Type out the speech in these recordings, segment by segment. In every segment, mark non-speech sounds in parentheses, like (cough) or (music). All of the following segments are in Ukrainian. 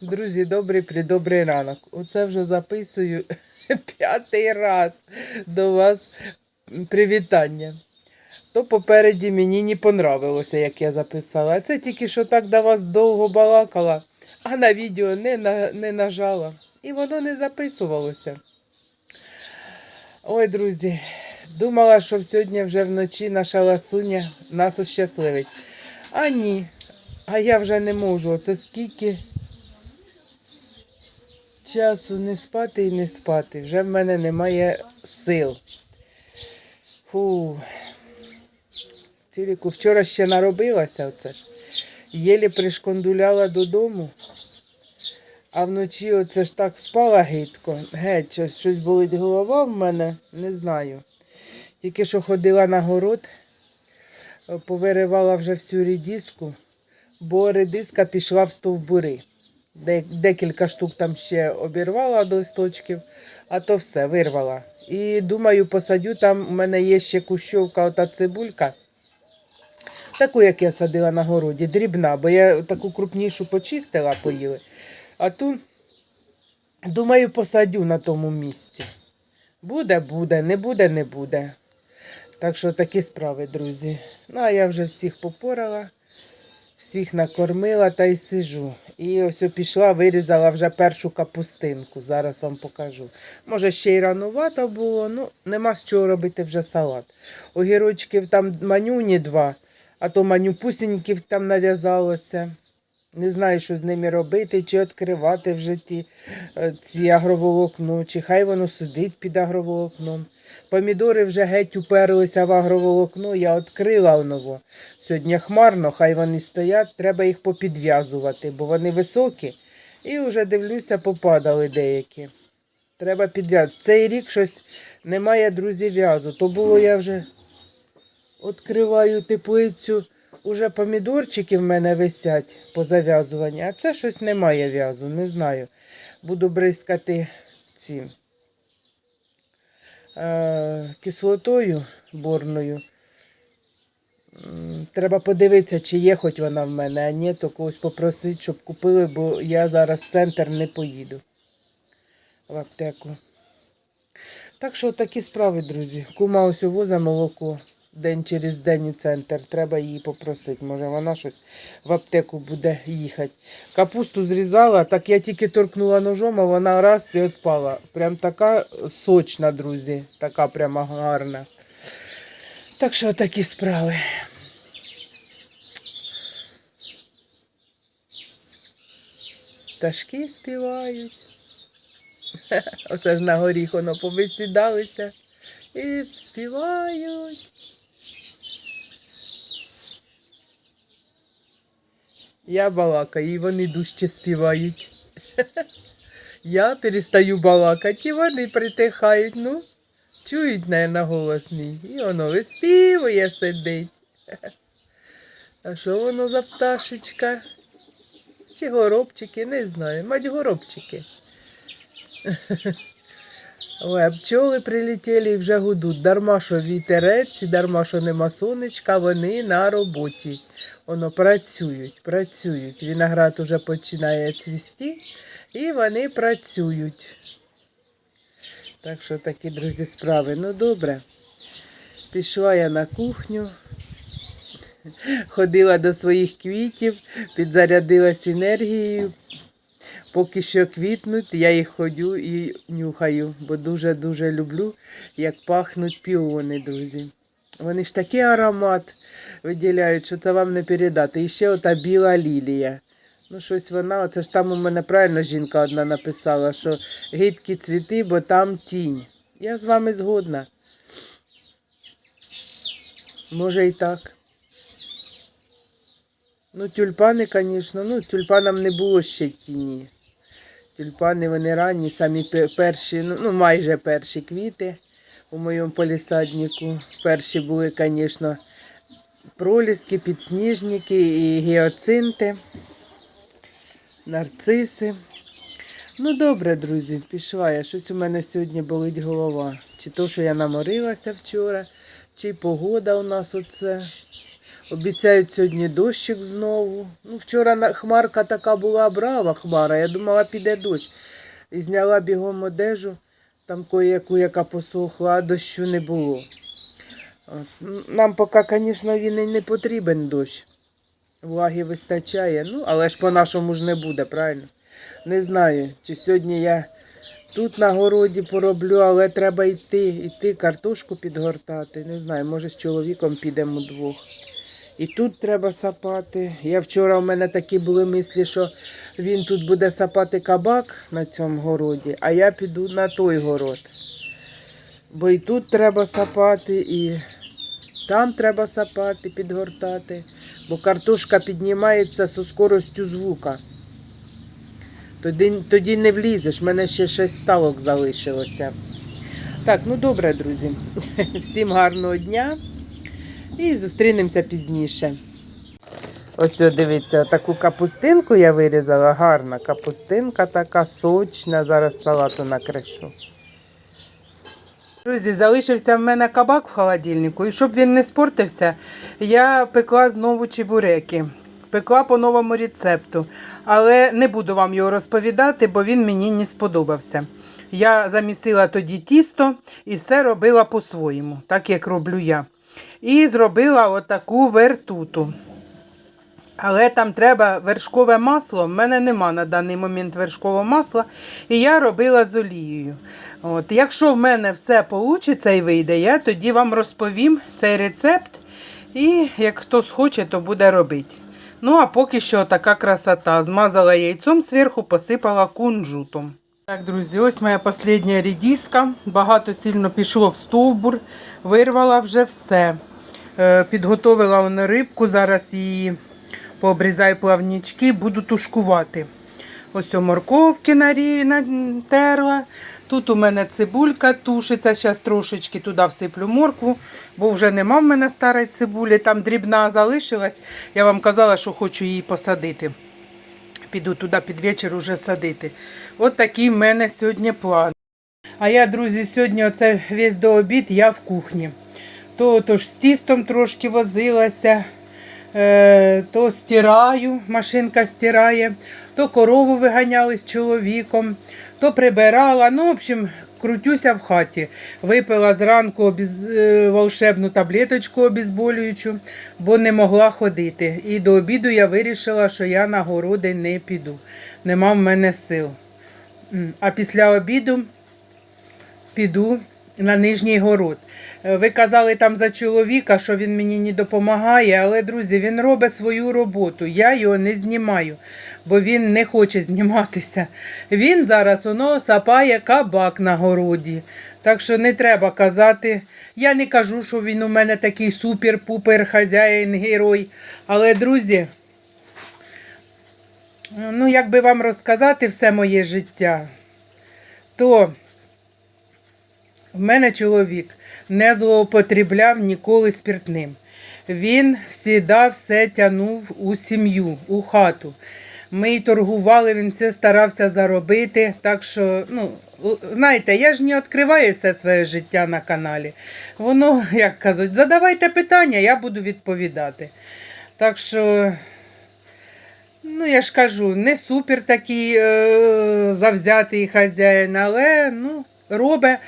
Друзі, добрий придобрий ранок. Оце вже записую (laughs) п'ятий раз до вас привітання. То попереді мені не понравилося, як я записала. Це тільки що так до вас довго балакала, а на відео не, на, не нажала. І воно не записувалося. Ой, друзі, думала, що сьогодні вже вночі наша ласуня нас ощасливить. А ні, а я вже не можу. Оце скільки часу не спати і не спати. Вже в мене немає сил. Фу. Ціліку вчора ще наробилася оце. Єлі пришкондуляла додому. А вночі оце ж так спала гидко. Геть, щось, щось болить голова в мене, не знаю. Тільки що ходила на город, повиривала вже всю рідіску, бо редиска пішла в стовбури. Де- Декілька штук там ще обірвала до листочків, а то все вирвала. І думаю, посадю там. У мене є ще кущовка, ота цибулька. Таку, як я садила на городі, дрібна, бо я таку крупнішу почистила, поїли. А ту, думаю, посадю на тому місці. Буде, буде, не буде, не буде. Так що такі справи, друзі. Ну, а я вже всіх попорала, всіх накормила та й сижу. І ось пішла, вирізала вже першу капустинку. Зараз вам покажу. Може, ще й ранувато було, ну нема з чого робити вже салат. Огірочків там манюні два, а то манюпусіньків там нав'язалося. Не знаю, що з ними робити, чи відкривати в житті е, ці агроволокно, чи хай воно сидить під агроволокном. Помідори вже геть уперлися в агроволокно, я відкрила воно. Сьогодні хмарно, хай вони стоять, треба їх попідв'язувати, бо вони високі. І вже дивлюся, попадали деякі. Треба підв'язувати. Цей рік щось немає, друзі, в'язу. То було я вже відкриваю теплицю. Уже помідорчики в мене висять по зав'язуванні, а це щось немає в'язу, не знаю. Буду бризкати ці е, кислотою борною. Треба подивитися, чи є хоч вона в мене, а ні, то когось попросити, щоб купили, бо я зараз в центр не поїду в аптеку. Так що такі справи, друзі. Кума ось воза молоко день через день у центр. Треба її попросити. Може вона щось в аптеку буде їхати. Капусту зрізала, так я тільки торкнула ножом, а вона раз і відпала. Прям така сочна, друзі. Така прямо гарна. Так що такі справи. Пташки співають. (laughs) Оце ж на горіх воно повисідалися і співають. Я балакаю, і вони дужче співають. (laughs) Я перестаю балакати, і вони притихають. Ну, чують, на голос мій. І воно виспівує сидить. (laughs) А що воно за пташечка? Чи горобчики, не знаю. Мать горобчики. (laughs) Ой, а пчоли прилетіли і вже гудуть. Дарма, що вітерець, дарма, що нема сонечка, вони на роботі. Воно працюють, працюють. Виноград уже починає цвісти, і вони працюють. Так що такі, друзі, справи. Ну добре. Пішла я на кухню, ходила до своїх квітів, підзарядилась енергією. Поки що квітнуть, я їх ходю і нюхаю, бо дуже-дуже люблю, як пахнуть піони, друзі. Вони ж такий аромат виділяють, що це вам не передати. І ще ота біла лілія. Ну, щось вона, оце ж там у мене правильно жінка одна написала, що гидкі цвіти, бо там тінь. Я з вами згодна. Може і так. Ну, тюльпани, звісно, ну, тюльпанам не було ще тіні. Тюльпани вони ранні, самі перші, ну, ну майже перші квіти у моєму полісаднику. Перші були, звісно, проліски, підсніжники і гіацинти, нарциси. Ну, добре, друзі, пішла я. Щось у мене сьогодні болить голова. Чи то, що я наморилася вчора, чи погода у нас оце. Обіцяють сьогодні дощик знову. Ну, вчора хмарка така була брава хмара. Я думала, піде дощ. І зняла бігом одежу, там кое-яку, яка посохла, а дощу не було. От. Нам поки, звісно, він і не потрібен дощ. Влаги вистачає, ну, але ж по-нашому ж не буде, правильно? Не знаю, чи сьогодні я тут на городі пороблю, але треба йти, йти картошку підгортати. Не знаю, може з чоловіком підемо двох. І тут треба сапати. Я вчора у мене такі були мислі, що він тут буде сапати кабак на цьому городі, а я піду на той город. Бо і тут треба сапати, і там треба сапати, підгортати, бо картошка піднімається зі скоростю звука. Тоді, тоді не влізеш, в мене ще шість ставок залишилося. Так, ну добре, друзі. (laughs) Всім гарного дня і зустрінемося пізніше. Ось дивіться, таку капустинку я вирізала, гарна капустинка така сочна. Зараз салату накришу. Друзі, залишився в мене кабак в холодильнику, і щоб він не спортився, я пекла знову чебуреки. Пекла по новому рецепту, але не буду вам його розповідати, бо він мені не сподобався. Я замісила тоді тісто і все робила по-своєму, так як роблю я. І зробила отаку вертуту. Але там треба вершкове масло. В мене нема на даний момент вершкового масла, і я робила з олією. От. Якщо в мене все вийде і вийде, я тоді вам розповім цей рецепт. І як хто схоче, то буде робити. Ну, а поки що така красота. Змазала яйцом зверху, посипала кунжутом. Так, друзі, ось моя остання рідіска. Багато сильно пішло в стовбур, вирвала вже все. Е, Підготовила рибку, зараз її пообрізаю плавнічки, буду тушкувати. Ось о морковки натерла. Тут у мене цибулька тушиться. Зараз трошечки туди всиплю моркву, бо вже нема в мене старої цибулі. Там дрібна залишилась. Я вам казала, що хочу її посадити. Піду туди під вечір уже садити. От такий в мене сьогодні план. А я, друзі, сьогодні оце весь до обід я в кухні. То, то з тістом трошки возилася, то стираю, машинка стирає, то корову виганяли з чоловіком, то прибирала. Ну, в общем, крутюся в хаті. Випила зранку обіз... е, волшебну таблеточку обезболюючу, бо не могла ходити. І до обіду я вирішила, що я на городи не піду. Нема в мене сил. А після обіду піду на нижній город. Е, Ви казали там за чоловіка, що він мені не допомагає, але, друзі, він робить свою роботу. Я його не знімаю, бо він не хоче зніматися. Він зараз воно сапає кабак на городі. Так що не треба казати. Я не кажу, що він у мене такий супер-пупер хазяїн, герой. Але, друзі, ну як би вам розказати все моє життя, то в мене чоловік не злоупотребляв ніколи спиртним. Він завжди все тягнув у сім'ю, у хату. Ми й торгували, він все старався заробити. Так що, ну, знаєте, я ж не відкриваю все своє життя на каналі. Воно, як кажуть, задавайте питання, я буду відповідати. Так що, ну, я ж кажу, не супер такий е- завзятий хазяїн, але ну, робить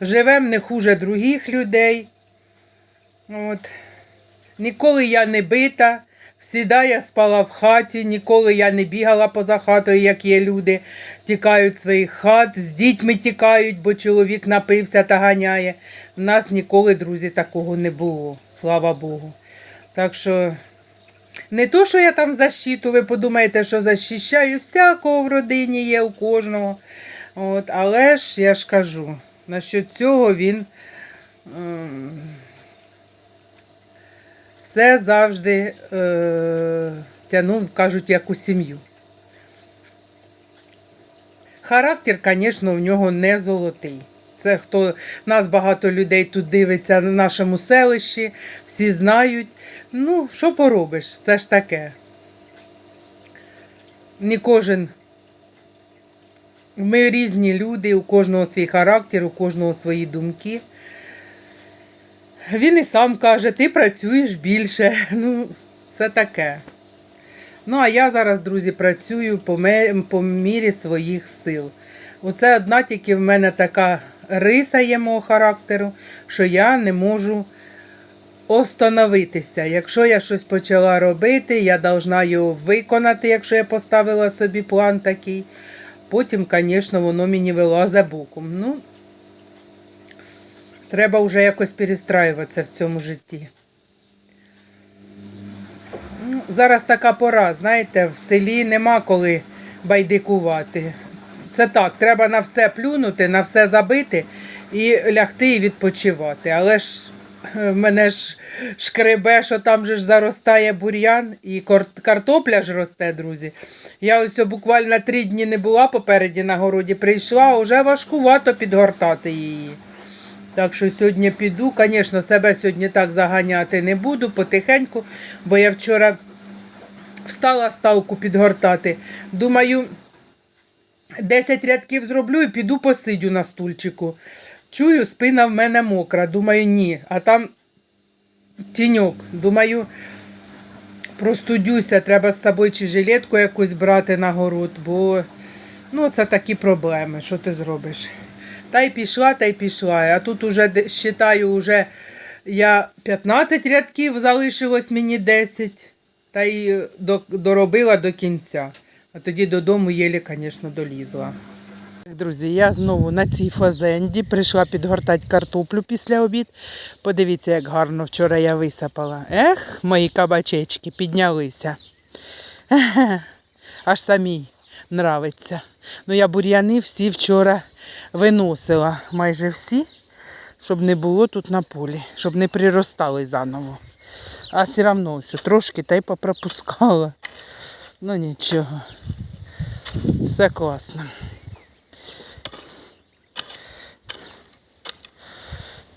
живем не хуже других людей. От. Ніколи я не бита, всіда я спала в хаті, ніколи я не бігала поза хатою, як є люди, тікають своїх хат, з дітьми тікають, бо чоловік напився та ганяє. У нас ніколи, друзі, такого не було, слава Богу. Так що не то, що я там защиту, ви подумаєте, що захищаю, всякого в родині є у кожного. От, але ж я ж кажу, насчет цього він ем, все завжди е, тягнув, кажуть, як у сім'ю. Характер, звісно, в нього не золотий. Це хто нас багато людей тут дивиться в нашому селищі, всі знають. Ну, що поробиш? Це ж таке. Не кожен. Ми різні люди, у кожного свій характер, у кожного свої думки. Він і сам каже, ти працюєш більше. (laughs) Ну, це таке. Ну, а я зараз, друзі, працюю по, ме- по мірі своїх сил. Оце одна тільки в мене така риса є мого характеру, що я не можу остановитися. Якщо я щось почала робити, я повинна його виконати, якщо я поставила собі план такий. Потім, звісно, воно мені вилазить боком. Ну, треба вже якось перестраюватися в цьому житті. Ну, зараз така пора, знаєте, в селі нема коли байдикувати. Це так, треба на все плюнути, на все забити і лягти і відпочивати. Але ж (clears throat) мене ж шкребе, що там же ж заростає бур'ян і картопля ж росте, друзі. Я ось буквально три дні не була попереді на городі, прийшла, вже важкувато підгортати її. Так що сьогодні піду. Звісно, себе сьогодні так заганяти не буду, потихеньку, бо я вчора встала ставку підгортати. Думаю, 10 рядків зроблю і піду посидю на стульчику. Чую, спина в мене мокра. Думаю, ні. А там тіньок. Думаю, простудюся, треба з собою чи жилетку якусь брати на город, бо ну, це такі проблеми. Що ти зробиш? Та й пішла, та й пішла. А тут уже считаю, уже я 15 рядків залишилось мені 10. Та й доробила до кінця. А тоді додому єлі, звісно, долізла. Друзі, я знову на цій фазенді прийшла підгортати картоплю після обід. Подивіться, як гарно вчора я висипала. Ех, мої кабачечки піднялися. (laughs) Аж самій нравиться. Ну, я бур'яни всі вчора виносила, майже всі, щоб не було тут на полі, щоб не приростали заново. А все одно все трошки та й попропускала. Ну нічого. Все класно.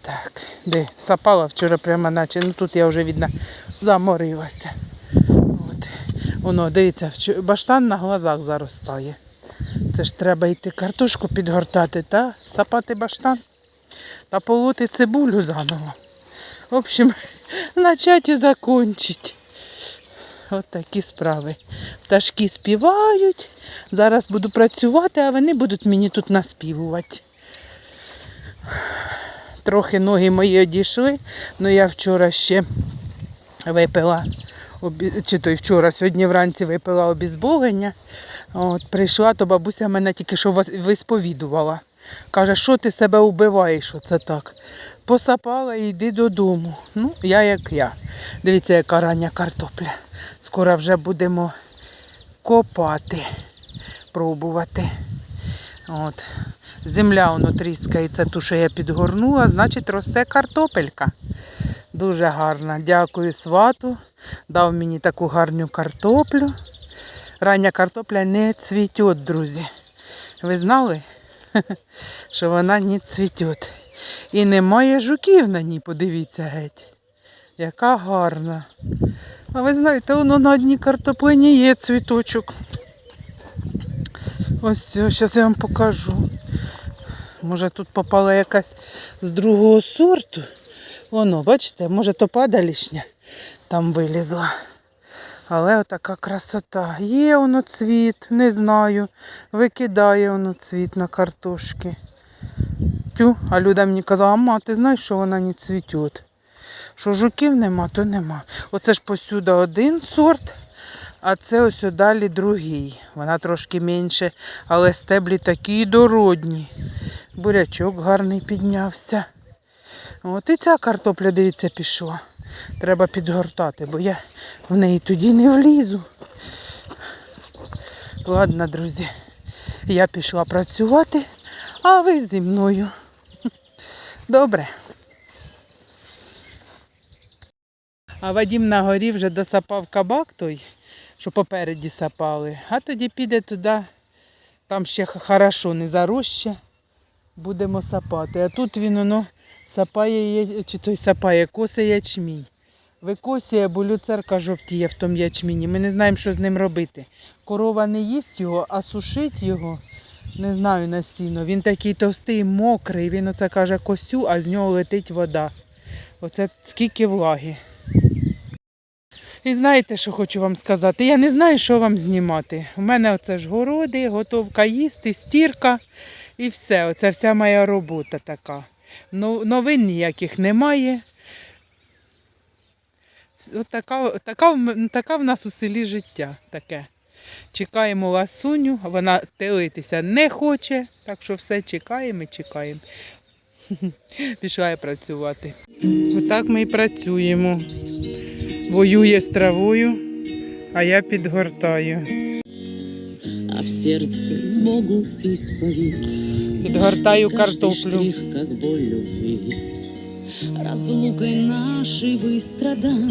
Так, де сапала вчора прямо наче, ну тут я вже видно заморилася. От. Воно, дивіться, баштан на глазах заростає. Це ж треба йти картошку підгортати та сапати баштан та полоти цибулю заново. В общем, (laughs) начать і закончить. От такі справи. Пташки співають. Зараз буду працювати, а вони будуть мені тут наспівувати. Трохи ноги мої одійшли, але я вчора ще випила, чи то й вчора, сьогодні вранці випила обізболення. От, прийшла, то бабуся мене тільки що висповідувала. Каже, що ти себе вбиваєш, оце так. Посапала і йди додому. Ну, я як я. Дивіться, яка рання картопля. Скоро вже будемо копати, пробувати. От. Земля воно тріскається, ту, що я підгорнула, значить росте картопелька. Дуже гарна. Дякую свату. Дав мені таку гарну картоплю. Рання картопля не цвіте, друзі. Ви знали, (laughs) що вона не цвіте. І немає жуків на ній, подивіться геть. Яка гарна. А ви знаєте, воно на одній картоплині є цвіточок. Ось, зараз я вам покажу. Може тут попала якась з другого сорту. Воно, бачите, може то падалішня там вилізла. Але отака красота. Є воно цвіт, не знаю. Викидає воно цвіт на картошки. Тю, а Люда мені казала, ма, ти знаєш, що вона не цвіте. Що жуків нема, то нема. Оце ж посюди один сорт, а це ось далі другий. Вона трошки менше, але стеблі такі дородні. Бурячок гарний піднявся. От і ця картопля, дивіться, пішла. Треба підгортати, бо я в неї тоді не влізу. Ладно, друзі, я пішла працювати, а ви зі мною. Добре. А Вадім на горі вже досапав кабак той, що попереді сапали. А тоді піде туди, там ще хорошо не зароще. Будемо сапати. А тут він воно сапає, чи той сапає, косе ячмінь. Викосує, бо люцерка жовтіє в тому ячміні. Ми не знаємо, що з ним робити. Корова не їсть його, а сушить його, не знаю, на сіно. Він такий товстий, мокрий. Він оце каже косю, а з нього летить вода. Оце скільки влаги. І знаєте, що хочу вам сказати? Я не знаю, що вам знімати. У мене оце ж городи, готовка їсти, стірка і все. Оце вся моя робота така. Ну, новин ніяких немає. От така, така, така в нас у селі життя таке. Чекаємо ласуню, вона телитися не хоче, так що все чекаємо і чекаємо. (laughs) Пішла я працювати. Отак ми і працюємо Воює з травою, а я підгортаю. а в сердце Богу исповедь. Підгортаю Каждый картоплю. штрих, как боль любви. Разлукой нашей выстрадал,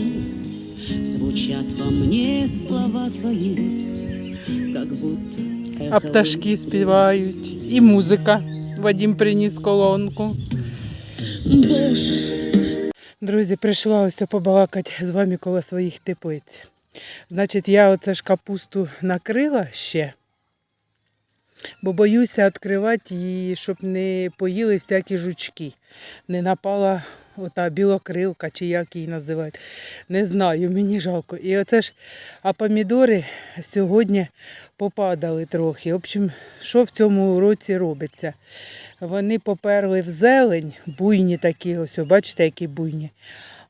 Звучат во мне слова твои, Как будто А эхо пташки выстрелов. співають. І музика. Вадім приніс колонку. Боже, Друзі, прийшла ось побалакати з вами коло своїх теплиць. Значить, я оце ж капусту накрила ще, бо боюся відкривати її, щоб не поїли всякі жучки. Не напала ота білокрилка, чи як її називають. Не знаю, мені жалко. І оце ж, а помідори сьогодні попадали трохи. В общем, що в цьому році робиться? Вони поперли в зелень, буйні такі, ось, бачите, які буйні.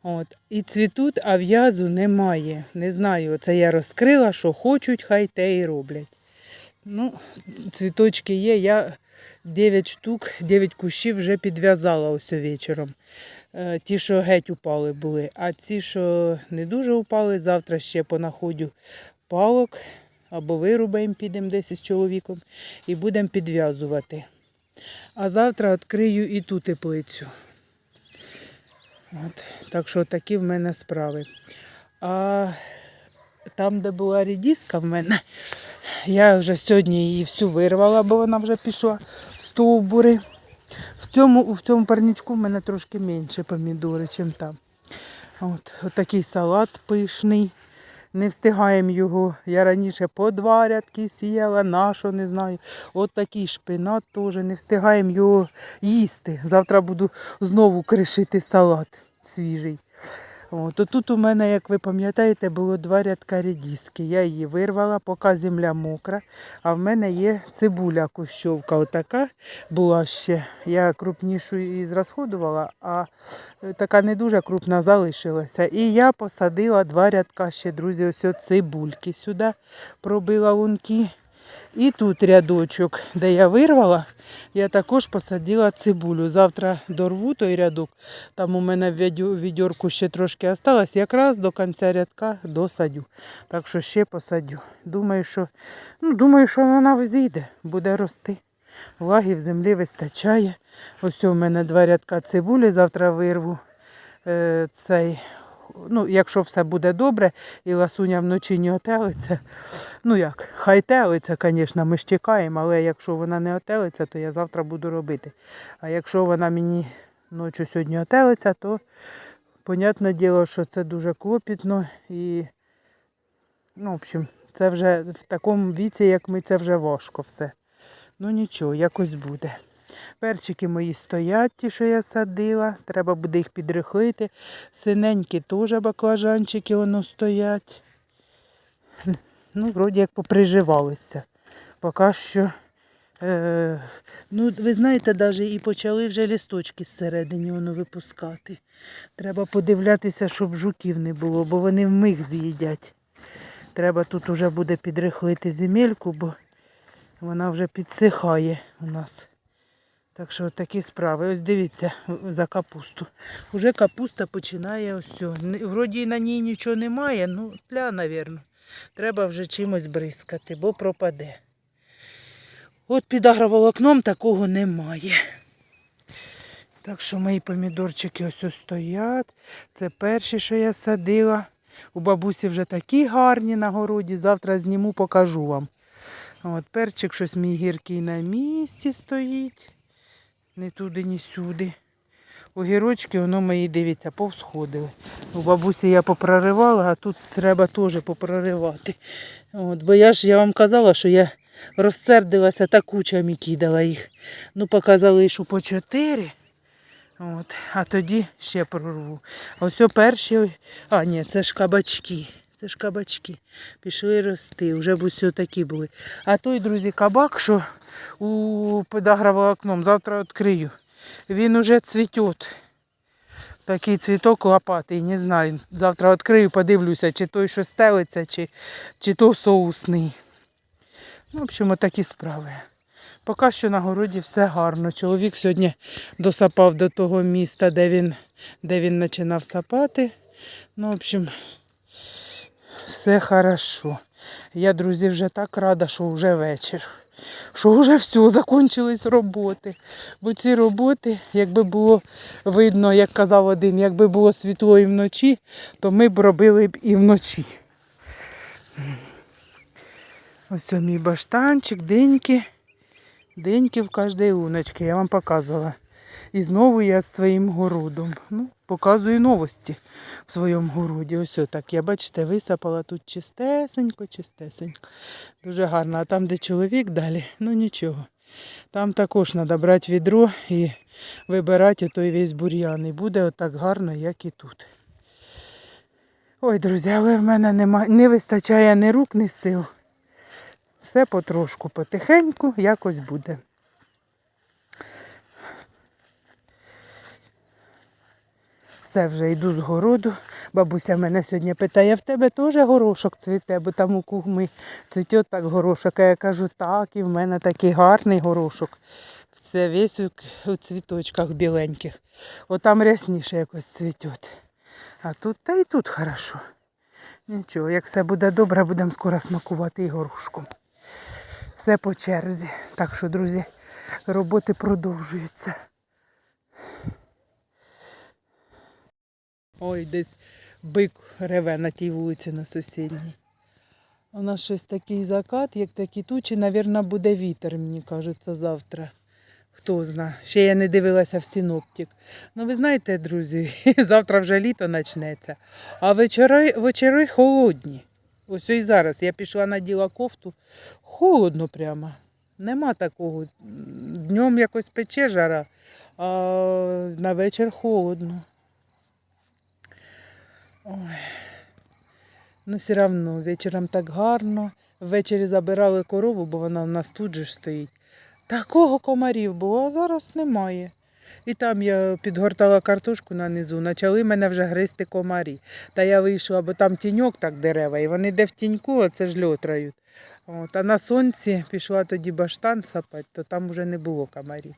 От. І цвітуть, а в'язу немає. Не знаю, це я розкрила, що хочуть, хай те і роблять. Ну, цвіточки є. Я 9 штук, 9 кущів вже підв'язала ось вечором. Е, Ті, що геть упали були, а ці, що не дуже упали, завтра ще понаходю палок або вирубаємо, підемо десь із чоловіком і будемо підв'язувати. А завтра відкрию і ту теплицю. От, так що такі в мене справи. А там, де була рідіска в мене, я вже сьогодні її всю вирвала, бо вона вже пішла в стовбури. В цьому, в цьому парничку в мене трошки менше помідори, ніж там. От, от такий салат пишний. Не встигаємо його. Я раніше по два рядки сіяла, на що не знаю. От такий шпинат теж. Не встигаємо його їсти. Завтра буду знову кришити салат свіжий. От, тут у мене, як ви пам'ятаєте, було два рядка рідіски. Я її вирвала, поки земля мокра. А в мене є цибуля кущовка. Отака була ще. Я крупнішу і зрасходувала, а е, така не дуже крупна залишилася. І я посадила два рядка ще, друзі, ось цибульки сюди пробила лунки. І тут рядочок, де я вирвала, я також посадила цибулю. Завтра дорву той рядок. Там у мене в відьорку ще трошки осталось. Якраз до кінця рядка досадю. Так що ще посадю. Думаю, що, ну, думаю, що вона взійде, буде рости. Влаги в землі вистачає. Ось у мене два рядка цибулі, завтра вирву. Е, цей, ну, якщо все буде добре, і ласуня вночі не отелиться. Ну як, хай телиться, звісно, ми ж чекаємо, але якщо вона не отелиться, то я завтра буду робити. А якщо вона мені ночі сьогодні отелиться, то, понятне діло, що це дуже клопітно і, ну, в общем, це вже в такому віці, як ми, це вже важко все. Ну нічого, якось буде. Перчики мої стоять, ті, що я садила. Треба буде їх підрихлити. Синенькі теж баклажанчики воно стоять. Ну, вроді як поприживалися. Поки що. Е, ну, ви знаєте, навіть і почали вже лісточки зсередині воно випускати. Треба подивлятися, щоб жуків не було, бо вони вмиг з'їдять. Треба тут уже буде підрихлити земельку, бо вона вже підсихає у нас. Так що такі справи. Ось дивіться за капусту. Уже капуста починає ось. Вроді на ній нічого немає, ну тля, мабуть. Треба вже чимось бризкати, бо пропаде. От під агроволокном такого немає. Так що мої помідорчики ось ось стоять. Це перші, що я садила. У бабусі вже такі гарні на городі. Завтра зніму, покажу вам. От перчик щось мій гіркий на місці стоїть. Ні туди, ні сюди. Огірочки, воно мої, дивіться, повсходили. У бабусі я попроривала, а тут треба теж попроривати. От, бо я ж я вам казала, що я розсердилася та кучами кидала їх. Ну, поки залишу по чотири, От. А тоді ще прорву. Ось перші. А, ні, це ж кабачки. Це ж кабачки. Пішли рости. Вже б усе такі були. А той, друзі, кабак, що у подаграва окном, завтра відкрию. Він уже цвіте. Такий цвіток лопатий, не знаю. Завтра відкрию, подивлюся, чи той, що стелиться, чи, чи то соусний. Ну, в общем, такі справи. Поки що на городі все гарно. Чоловік сьогодні досапав до того міста, де він, де він починав сапати. Ну, в общем, все хорошо. Я, друзі, вже так рада, що вже вечір. Що вже все, закінчились роботи. Бо ці роботи, якби було видно, як казав один, якби було світло і вночі, то ми б робили б і вночі. Ось мій баштанчик, деньки. Деньки в кожній луночці, я вам показувала. І знову я з своїм городом. Ну, показую новості в своєму городі. Ось так, я бачите, висапала тут чистесенько, чистесенько. Дуже гарно. А там, де чоловік далі, ну нічого. Там також треба брати відро і вибирати той весь бур'ян. І буде отак гарно, як і тут. Ой, друзі, але в мене нема, не вистачає ні рук, ні сил. Все потрошку, потихеньку, якось буде. Все вже йду з городу. Бабуся мене сьогодні питає, в тебе теж горошок цвіте, бо там у кугми цвіте так горошок. А я кажу, так, і в мене такий гарний горошок. Це весь у, цвіточках біленьких. Отам рясніше якось цвіте. А тут та і тут хорошо. Нічого, як все буде добре, будемо скоро смакувати і горошком. Все по черзі. Так що, друзі, роботи продовжуються. Ой, десь бик реве на тій вулиці на сусідній. У нас щось такий закат, як такі тучі, навірно, буде вітер, мені кажеться, завтра. Хто зна. Ще я не дивилася в синоптик. Ну, ви знаєте, друзі, (laughs) завтра вже літо почнеться, а вечори, вечори холодні. Ось і зараз. Я пішла наділа кофту. Холодно прямо. Нема такого. Днем якось пече жара, а на вечір холодно. Ой. Ну, все одно, вечором так гарно. Ввечері забирали корову, бо вона у нас тут же ж стоїть. Такого комарів було, а зараз немає. І там я підгортала картошку на низу, почали мене вже гризти комарі. Та я вийшла, бо там тіньок так дерева, і вони де в тіньку, це ж льотрають. От, а на сонці пішла тоді баштан сапати, то там вже не було комарів.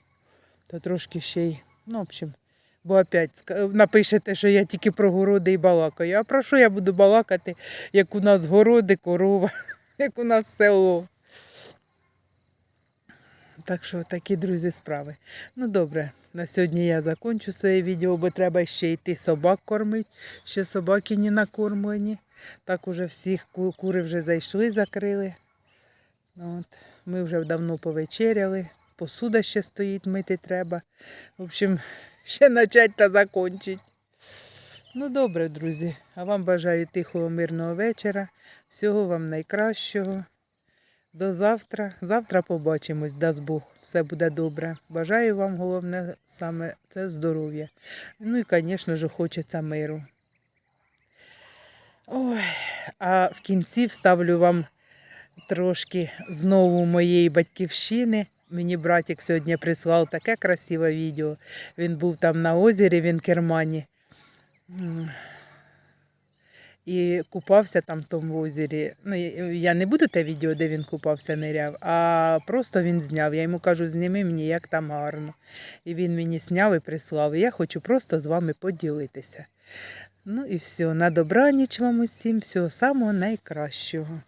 То трошки ще й, ну, в общем, бо опять напишете, що я тільки про городи і балакаю. А про що я буду балакати, як у нас городи, корова, (laughs) як у нас село. Так що такі, друзі, справи. Ну добре, на сьогодні я закончу своє відео, бо треба ще йти собак кормити. Ще собаки не накормлені. Так уже всіх кури вже зайшли, закрили. От. Ми вже давно повечеряли. Посуда ще стоїть, мити треба. В общем, ще почати та закінчити. Ну добре, друзі. А вам бажаю тихого, мирного вечора. Всього вам найкращого. До завтра. Завтра побачимось, дасть Бог. Все буде добре. Бажаю вам головне саме це здоров'я. Ну і, звісно ж, хочеться миру. Ой, а в кінці вставлю вам трошки знову моєї батьківщини. Мені братик сьогодні прислав таке красиве відео. Він був там на озері в Інкермані. М. І купався там в тому озері. Ну, я не буду те відео, де він купався, ниряв, а просто він зняв. Я йому кажу, зніми мені, як там гарно. І він мені зняв і прислав. І я хочу просто з вами поділитися. Ну і все. На добраніч вам усім, всього самого найкращого.